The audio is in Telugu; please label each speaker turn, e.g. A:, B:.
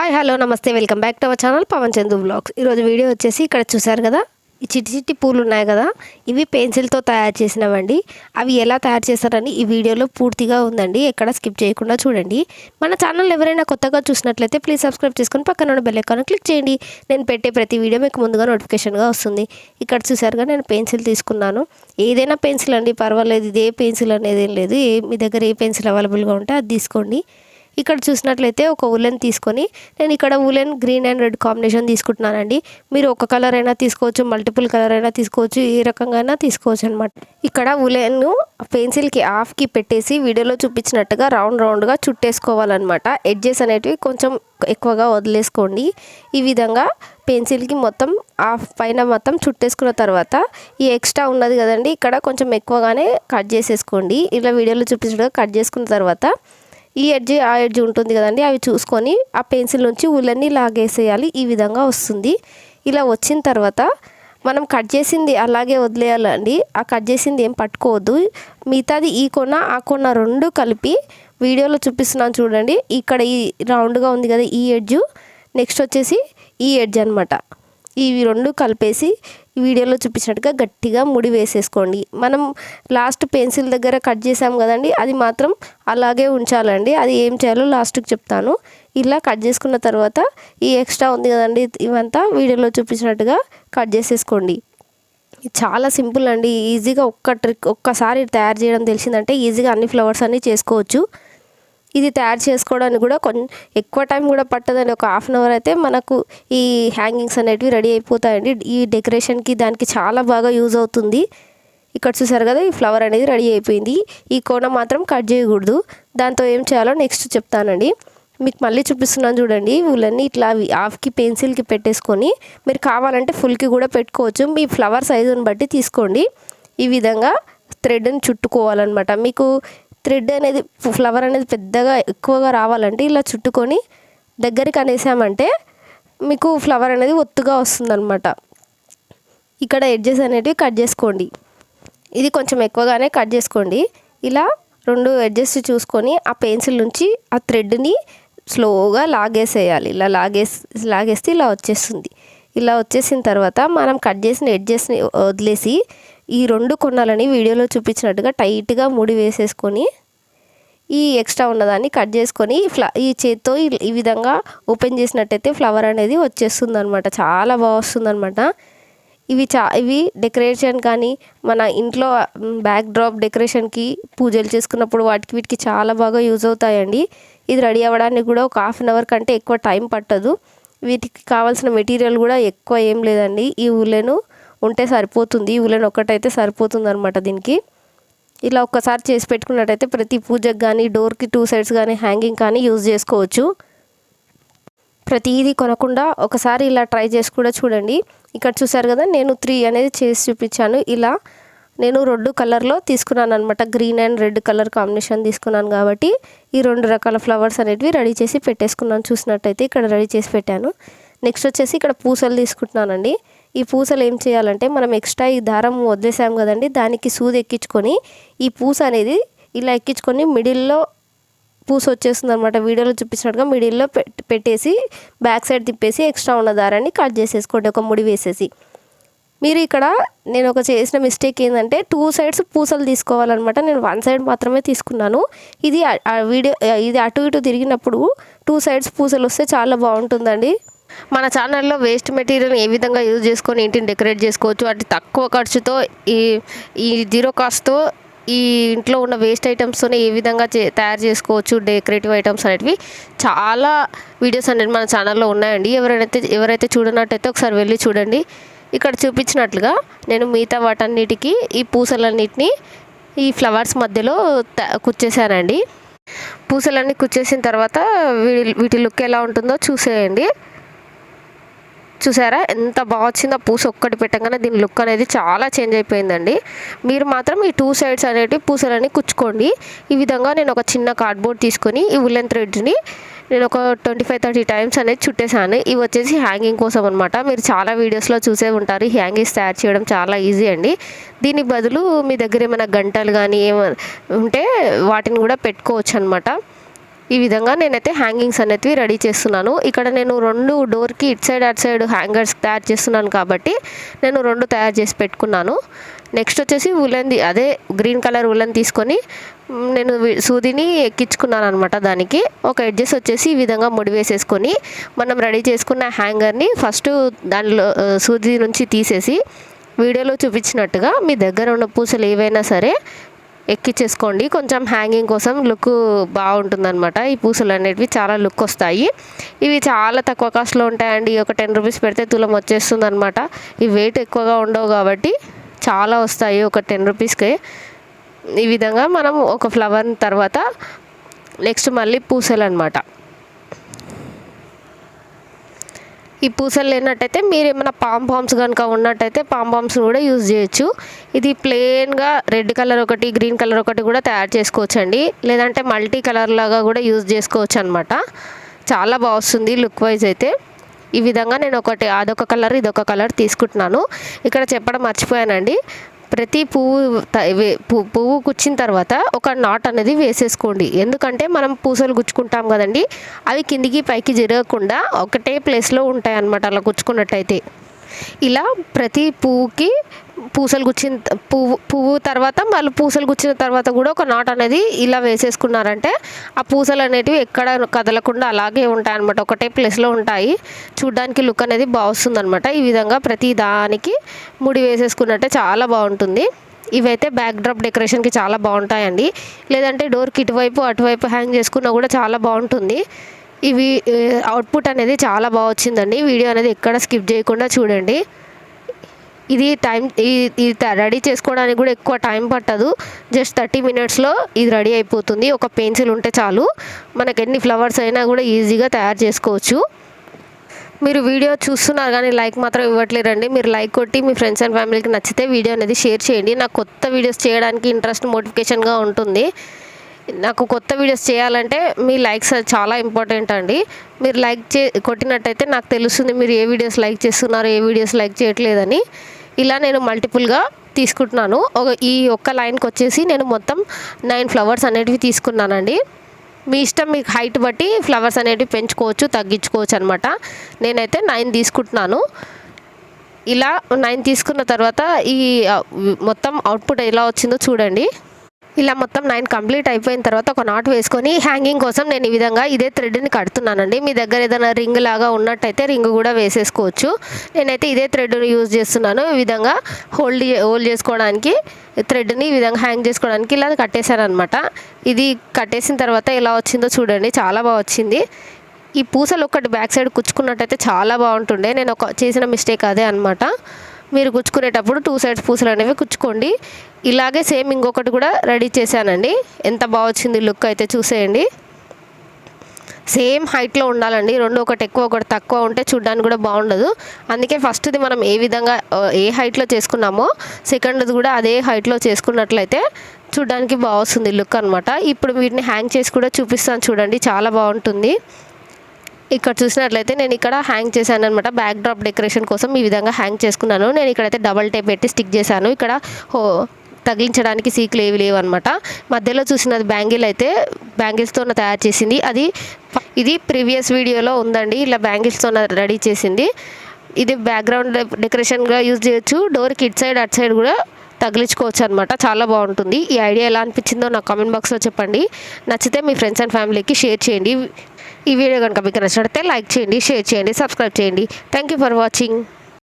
A: హాయ్ హలో నమస్తే welcome back to our channel Pavan Chandu blogs ఈరోజు వీడియో వచ్చేసి ఇక్కడ చూసారు కదా? ఈ చిట్టి చిట్టి పూలు ఉన్నాయి కదా? ఇవి పెన్సిల్తో తయారు చేసినవండి. అవి ఎలా తయారు చేస్తారని ఈ వీడియోలో పూర్తిగా ఉందండి. ఎక్కడ స్కిప్ చేయకుండా చూడండి. మన ఛానల్ ఎవరైనా కొత్తగా చూసినట్లయితే ప్లీజ్ సబ్స్క్రైబ్ చేసుకొని పక్కన ఉన్న బెల్ ఐకాన్ క్లిక్ చేయండి. నేను పెట్టే ప్రతి వీడియో మీకు ముందుగా నోటిఫికేషన్గా వస్తుంది. ఇక్కడ చూసారుగా నేను పెన్సిల్ తీసుకున్నాను. ఏదైనా పెన్సిల్ అండి పర్వాలేదు ఇదే పెన్సిల్ అనేది ఏం లేదు. మీ దగ్గర ఏ పెన్సిల్ అవైలబుల్గా ఉంటే అది తీసుకోండి. ఇక్కడ చూసినట్లయితే ఒక ఉలెన్ తీసుకొని నేను ఇక్కడ woollen green and red combination తీసుకుంటున్నానండి. మీరు ఒక కలర్ అయినా తీసుకోవచ్చు మల్టిపుల్ కలర్ అయినా తీసుకోవచ్చు ఏ రకంగా అయినా తీసుకోవచ్చు అనమాట ఇక్కడ ఉలెన్ పెన్సిల్కి హాఫ్కి పెట్టేసి వీడియోలో చూపించినట్టుగా రౌండ్ రౌండ్గా చుట్టేసుకోవాలన్నమాట. ఎడ్జెస్ అనేటివి కొంచెం ఎక్కువగా వదిలేసుకోండి. ఈ విధంగా పెన్సిల్కి మొత్తం హాఫ్ పైన మొత్తం చుట్టేసుకున్న తర్వాత ఈ ఎక్స్ట్రా ఉన్నది కదండి ఇక్కడ కొంచెం ఎక్కువగానే కట్ చేసేసుకోండి. ఇలా వీడియోలో చూపించినట్టుగా కట్ చేసుకున్న తర్వాత ఈ ఎడ్జ్ ఆ ఎడ్జ్ ఉంటుంది కదండి అవి చూసుకొని ఆ పెన్సిల్ నుంచి ఊళ్ళన్నీ లాగేసేయాలి. ఈ విధంగా వస్తుంది. ఇలా వచ్చిన తర్వాత మనం కట్ చేసింది అలాగే వదిలేయాలండి. ఆ కట్ చేసింది ఏం పట్టుకోవద్దు. మిగతాది ఈ కొన ఆ కొన రెండు కలిపి వీడియోలో చూపిస్తున్నాను చూడండి. ఇక్కడ ఈ రౌండ్గా ఉంది కదా ఈ ఎడ్జ్. నెక్స్ట్ వచ్చేసి ఈ ఎడ్జ్ అనమాట ఇవి రెండు కలిపేసి వీడియోలో చూపించినట్టుగా గట్టిగా ముడి వేసేసుకోండి. మనం లాస్ట్ పెన్సిల్ దగ్గర కట్ చేసాం కదండి అది మాత్రం అలాగే ఉంచాలండి. అది ఏం చేయాలో లాస్ట్కి చెప్తాను. ఇలా కట్ చేసుకున్న తర్వాత ఈ ఎక్స్ట్రా ఉంది కదండి ఇవంతా వీడియోలో చూపించినట్టుగా కట్ చేసేసుకోండి. చాలా సింపుల్ అండి ఈజీగా ఒక్క ట్రిక్ ఒక్కసారి తయారు చేయడం తెలిసిందంటే ఈజీగా అన్ని ఫ్లవర్స్ అన్నీ చేసుకోవచ్చు. ఇది తయారు చేసుకోవడానికి కూడా కొంచెం ఎక్కువ టైం కూడా పట్టదని ఒక హాఫ్ అన్ అవర్ అయితే మనకు ఈ హ్యాంగింగ్స్ అనేటివి రెడీ అయిపోతాయండి. ఈ డెకరేషన్కి దానికి చాలా బాగా యూజ్ అవుతుంది. ఇక్కడ చూసారు కదా ఈ ఫ్లవర్ అనేది రెడీ అయిపోయింది. ఈ కోన మాత్రం కట్ చేయకూడదు. దాంతో ఏం చేయాలో నెక్స్ట్ చెప్తానండి. మీకు మళ్ళీ చూపిస్తున్నాను చూడండి. ఊళ్ళన్నీ ఇట్లా హాఫ్కి పెన్సిల్కి పెట్టేసుకొని మీరు కావాలంటే ఫుల్కి కూడా పెట్టుకోవచ్చు. మీ ఫ్లవర్ సైజుని బట్టి తీసుకోండి. ఈ విధంగా థ్రెడ్ని చుట్టుకోవాలన్నమాట. మీకు థ్రెడ్ అనేది ఫ్లవర్ అనేది పెద్దగా ఎక్కువగా రావాలంటే ఇలా చుట్టుకొని దగ్గరికి అనేసామంటే మీకు ఫ్లవర్ అనేది ఒత్తుగా వస్తుందన్నమాట. ఇక్కడ ఎడ్జెస్ అనేటివి కట్ చేసుకోండి. ఇది కొంచెం ఎక్కువగానే కట్ చేసుకోండి. ఇలా రెండు ఎడ్జెస్ చూసుకొని ఆ పెన్సిల్ నుంచి ఆ థ్రెడ్ని స్లోగా లాగేసేయాలి. ఇలా లాగేసి లాగేస్తే ఇలా వచ్చేస్తుంది. ఇలా వచ్చేసిన తర్వాత మనం కట్ చేసిన ఎడ్జెస్ని వదిలేసి ఈ రెండు కొనాలని వీడియోలో చూపించినట్టుగా టైట్గా ముడి వేసేసుకొని ఈ ఎక్స్ట్రా ఉన్నదాన్ని కట్ చేసుకొని ఫ్ల ఈ చేత్తో ఈ విధంగా ఓపెన్ చేసినట్టయితే ఫ్లవర్ అనేది వచ్చేస్తుంది అనమాట చాలా బాగా వస్తుంది అనమాట ఇవి చా ఇవి డెకరేషన్ కానీ మన ఇంట్లో బ్యాక్ డ్రాప్ డెకరేషన్కి పూజలు చేసుకున్నప్పుడు వాటికి వీటికి చాలా బాగా యూజ్ అవుతాయండి. ఇది రెడీ అవ్వడానికి కూడా ఒక హాఫ్ అన్ అవర్ కంటే ఎక్కువ టైం పట్టదు. వీటికి కావాల్సిన మెటీరియల్ కూడా ఎక్కువ ఏం లేదండి. ఈ ఊళ్ళను ఉంటే సరిపోతుంది. ఉలెన్ ఒక్కటైతే సరిపోతుంది అనమాట దీనికి. ఇలా ఒక్కసారి చేసి పెట్టుకున్నట్టయితే ప్రతి పూజకు కానీ డోర్కి టూ సైడ్స్ కానీ హ్యాంగింగ్ కానీ యూజ్ చేసుకోవచ్చు. ప్రతిదీ కొనకుండా ఒకసారి ఇలా ట్రై చేసి కూడా చూడండి. ఇక్కడ చూసారు కదా నేను త్రీ అనేది చేసి చూపించాను. ఇలా నేను రెండు కలర్లో తీసుకున్నాను అనమాట green and red colour combination తీసుకున్నాను కాబట్టి ఈ రెండు రకాల ఫ్లవర్స్ అనేటివి రెడీ చేసి పెట్టేసుకున్నాను. చూసినట్టయితే ఇక్కడ రెడీ చేసి పెట్టాను. నెక్స్ట్ వచ్చేసి ఇక్కడ పూసలు తీసుకుంటున్నానండి. ఈ పూసలు ఏం చేయాలంటే మనం ఎక్స్ట్రా ఈ దారం వదిలేసాం కదండి దానికి సూది ఎక్కించుకొని ఈ పూస అనేది ఇలా ఎక్కించుకొని మిడిల్లో పూస వచ్చేస్తుంది అనమాట వీడియోలో చూపించినట్టుగా మిడిల్లో పెట్టేసి బ్యాక్ సైడ్ తిప్పేసి ఎక్స్ట్రా ఉన్న దారాన్ని కట్ చేసేసుకోండి ఒక ముడి వేసేసి. మీరు ఇక్కడ నేను ఒక చేసిన మిస్టేక్ ఏంటంటే టూ సైడ్స్ పూసలు తీసుకోవాలన్నమాట. నేను వన్ సైడ్ మాత్రమే తీసుకున్నాను. ఇది వీడియో ఇది అటు ఇటు తిరిగినప్పుడు టూ సైడ్స్ పూసలు వస్తే చాలా బాగుంటుందండి. మన ఛానల్లో వేస్ట్ మెటీరియల్ ఏ విధంగా యూజ్ చేసుకొని ఇంటిని డెకరేట్ చేసుకోవచ్చు అటు తక్కువ ఖర్చుతో ఈ ఈ జీరో కాస్ట్తో ఈ ఇంట్లో ఉన్న వేస్ట్ ఐటమ్స్తోనే ఏ విధంగా తయారు చేసుకోవచ్చు డెకరేటివ్ ఐటమ్స్ అనేటివి. చాలా వీడియోస్ అనేవి మన ఛానల్లో ఉన్నాయండి. ఎవరైతే ఎవరైతే చూడనట్టయితే ఒకసారి వెళ్ళి చూడండి. ఇక్కడ చూపించినట్లుగా నేను మిగతా వాటన్నిటికీ ఈ పూసలన్నిటిని ఈ ఫ్లవర్స్ మధ్యలో కుచ్చేసానండి. పూసలన్నీ కుచ్చేసిన తర్వాత వీటి లుక్ ఎలా ఉంటుందో చూసేయండి. చూసారా? ఎంత బాగా వచ్చిందో పూస ఒక్కటి పెట్టగానే దీని లుక్ అనేది చాలా చేంజ్ అయిపోయిందండి. మీరు మాత్రం ఈ టూ సైడ్స్ అనేవి పూసలని కుచ్చుకోండి. ఈ విధంగా నేను ఒక చిన్న కార్డ్బోర్డ్ తీసుకొని ఈ ఉల్లెన్ థ్రెడ్ని నేను ఒక ట్వంటీ ఫైవ్ థర్టీ టైమ్స్ అనేది చుట్టేసాను ఇవి వచ్చేసి హ్యాంగింగ్ కోసం అనమాట మీరు చాలా వీడియోస్లో చూసే ఉంటారు. ఈ హ్యాంగింగ్స్ తయారు చేయడం చాలా ఈజీ అండి. దీనికి బదులు మీ దగ్గర ఏమైనా గంటలు కానీ ఏమైనా ఉంటే వాటిని కూడా పెట్టుకోవచ్చు అనమాట ఈ విధంగా నేనైతే హ్యాంగింగ్స్ అనేవి రెడీ చేస్తున్నాను. ఇక్కడ నేను రెండు డోర్కి ఇటు సైడ్ అటు సైడ్ హ్యాంగర్స్ తయారు చేస్తున్నాను కాబట్టి నేను రెండు తయారు చేసి పెట్టుకున్నాను. నెక్స్ట్ వచ్చేసి ఉలెన్ది అదే గ్రీన్ కలర్ ఉలెన్ తీసుకొని నేను సూదిని ఎక్కించుకున్నాను అనమాట దానికి. ఒక ఎడ్జెస్ వచ్చేసి ఈ విధంగా ముడి వేసేసుకొని మనం రెడీ చేసుకున్న హ్యాంగర్ని ఫస్ట్ దానిలో సూది నుంచి తీసేసి వీడియోలో చూపించినట్టుగా మీ దగ్గర ఉన్న పూసలు ఏవైనా సరే ఎక్కించేసుకోండి కొంచెం హ్యాంగింగ్ కోసం లుక్ బాగుంటుందన్నమాట. ఈ పూసలు అనేటివి చాలా లుక్ వస్తాయి. ఇవి చాలా తక్కువ కాస్ట్లో ఉంటాయండి. ఒక టెన్ రూపీస్ పెడితే తులం వచ్చేస్తుంది అనమాట ఈ వెయిట్ ఎక్కువగా ఉండవు కాబట్టి చాలా వస్తాయి ఒక టెన్ రూపీస్కే ఈ విధంగా మనం ఒక ఫ్లవర్ తర్వాత నెక్స్ట్ మళ్ళీ పూసలు అనమాట ఈ పూసలు లేనట్టయితే మీరు ఏమైనా పామ్ పామ్స్ కనుక ఉన్నట్టయితే పామ్ పామ్స్ కూడా యూజ్ చేయొచ్చు. ఇది ప్లెయిన్గా రెడ్ కలర్ ఒకటి గ్రీన్ కలర్ ఒకటి కూడా తయారు చేసుకోవచ్చు అండి లేదంటే మల్టీ కలర్ లాగా కూడా యూజ్ చేసుకోవచ్చు అనమాట చాలా బాగుంది లుక్ వైజ్ అయితే. ఈ విధంగా నేను ఒకటి అదొక కలర్ ఇదొక కలర్ తీసుకుంటున్నాను. ఇక్కడ చెప్పడం మర్చిపోయానండి. ప్రతి పువ్వు పువ్వు గుచ్చిన తర్వాత ఒక నాట్ అనేది వేసేసుకోండి. ఎందుకంటే మనం పూసలు గుచ్చుకుంటాం కదండి అవి కిందికి పైకి జరగకుండా ఒకటే ప్లేస్లో ఉంటాయి అన్నమాట అలా గుచ్చుకున్నట్టయితే. ఇలా ప్రతి పువ్వుకి పూసలు గుచ్చిన పువ్వు పువ్వు తర్వాత మళ్ళీ పూసలు గుచ్చిన తర్వాత కూడా ఒక నాట్ అనేది ఇలా వేసేసుకున్నారంటే ఆ పూసలు అనేటివి ఎక్కడ కదలకుండా అలాగే ఉంటాయి అనమాట ఒకటే ప్లేస్లో ఉంటాయి. చూడ్డానికి లుక్ అనేది బాగుస్తుంది అనమాట ఈ విధంగా ప్రతి దానికి ముడి వేసేసుకున్నట్టే చాలా బాగుంటుంది. ఇవైతే బ్యాక్ డ్రాప్ డెకరేషన్కి చాలా బాగుంటాయండి. లేదంటే డోర్కి ఇటువైపు అటువైపు హ్యాంగ్ చేసుకున్నా కూడా చాలా బాగుంటుంది. ఇవి అవుట్పుట్ అనేది చాలా బాగా వచ్చిందండి. వీడియో అనేది ఎక్కడ స్కిప్ చేయకుండా చూడండి. ఇది టైం ఇది రెడీ చేసుకోవడానికి కూడా ఎక్కువ టైం పట్టదు. జస్ట్ థర్టీ మినిట్స్లో ఇది రెడీ అయిపోతుంది. ఒక పెన్సిల్ ఉంటే చాలు. మనకు ఎన్ని ఫ్లవర్స్ అయినా కూడా ఈజీగా తయారు చేసుకోవచ్చు. మీరు వీడియో చూస్తున్నారు కానీ లైక్ మాత్రం ఇవ్వట్లేరండి మీరు లైక్ కొట్టి మీ ఫ్రెండ్స్ అండ్ ఫ్యామిలీకి నచ్చితే వీడియో అనేది షేర్ చేయండి. నాకు కొత్త వీడియోస్ చేయడానికి ఇంట్రెస్ట్ మోటిఫికేషన్గా ఉంటుంది. నాకు కొత్త వీడియోస్ చేయాలంటే మీ లైక్స్ చాలా ఇంపార్టెంట్ అండి. మీరు లైక్ చే కొట్టినట్టయితే నాకు తెలుస్తుంది మీరు ఏ వీడియోస్ లైక్ చేస్తున్నారు ఏ వీడియోస్ లైక్ చేయట్లేదని. ఇలా నేను మల్టిపుల్గా తీసుకుంటున్నాను. ఒక ఈ ఒక్క లైన్కి వచ్చేసి నేను మొత్తం నైన్ ఫ్లవర్స్ అనేటివి తీసుకున్నానండి. మీ ఇష్టం మీకు హైట్ బట్టి ఫ్లవర్స్ అనేటివి పెంచుకోవచ్చు తగ్గించుకోవచ్చు అనమాట నేనైతే నైన్ తీసుకుంటున్నాను. ఇలా నైన్ తీసుకున్న తర్వాత ఈ మొత్తం అవుట్పుట్ ఎలా వచ్చిందో చూడండి. ఇలా మొత్తం నైన్ కంప్లీట్ అయిపోయిన తర్వాత ఒక నాట్ వేసుకొని హ్యాంగింగ్ కోసం నేను ఈ విధంగా ఇదే థ్రెడ్ని కడుతున్నానండి. మీ దగ్గర ఏదైనా రింగ్ లాగా ఉన్నట్టయితే రింగ్ కూడా వేసేసుకోవచ్చు. నేనైతే ఇదే థ్రెడ్ని యూజ్ చేస్తున్నాను. ఈ విధంగా హోల్డ్ హోల్డ్ చేసుకోవడానికి థ్రెడ్ని ఈ విధంగా హ్యాంగ్ చేసుకోవడానికి ఇలా కట్టేశాను ఇది కట్టేసిన తర్వాత ఎలా వచ్చిందో చూడండి. చాలా బాగా వచ్చింది. ఈ పూసలు ఒకటి బ్యాక్ సైడ్ కుచ్చుకున్నట్టయితే చాలా బాగుంటుండే. నేను ఒక చేసిన మిస్టేక్ అదే అనమాట మీరు గుచ్చుకునేటప్పుడు టూ సైడ్స్ పూసలు అనేవి కుచ్చుకోండి ఇలాగే సేమ్ ఇంకొకటి కూడా రెడీ చేశానండి. ఎంత బాగా వచ్చింది లుక్ అయితే చూసేయండి. సేమ్ హైట్లో ఉండాలండి. రెండు ఒకటి ఎక్కువ ఒకటి తక్కువ ఉంటే చూడడానికి కూడా బాగుండదు. అందుకే ఫస్ట్ది మనం ఏ విధంగా ఏ హైట్లో చేసుకున్నామో సెకండ్ది కూడా అదే హైట్లో చేసుకున్నట్లయితే చూడడానికి బాగుంది లుక్ అనమాట ఇప్పుడు వీటిని హ్యాంగ్ చేసి కూడా చూపిస్తాను చూడండి. చాలా బాగుంటుంది. ఇక్కడ చూసినట్లయితే నేను ఇక్కడ హ్యాంగ్ చేశాను అనమాట బ్యాక్ డ్రాప్ డెకరేషన్ కోసం ఈ విధంగా హ్యాంగ్ చేసుకున్నాను. నేను ఇక్కడైతే డబల్ టేప్ పెట్టి స్టిక్ చేశాను. ఇక్కడ హో తగిలించడానికి సీకులు ఏవి లేవు అనమాట మధ్యలో చూసినది బ్యాంగిల్ అయితే బ్యాంగిల్స్తో తయారు చేసింది. అది ఇది ప్రీవియస్ వీడియోలో ఉందండి. ఇలా బ్యాంగిల్స్తో రెడీ చేసింది. ఇది బ్యాక్గ్రౌండ్ డెకరేషన్గా యూజ్ చేయొచ్చు. డోర్కి ఇట్ సైడ్ అటు సైడ్ కూడా తగిలించుకోవచ్చు అనమాట చాలా బాగుంటుంది. ఈ ఐడియా ఎలా అనిపించిందో నాకు కామెంట్ బాక్స్లో చెప్పండి. నచ్చితే మీ ఫ్రెండ్స్ అండ్ ఫ్యామిలీకి షేర్ చేయండి. ఈ వీడియో కనుక మీకు నచ్చినట్లయితే లైక్ చేయండి షేర్ చేయండి సబ్స్క్రైబ్ చేయండి. Thank you for watching.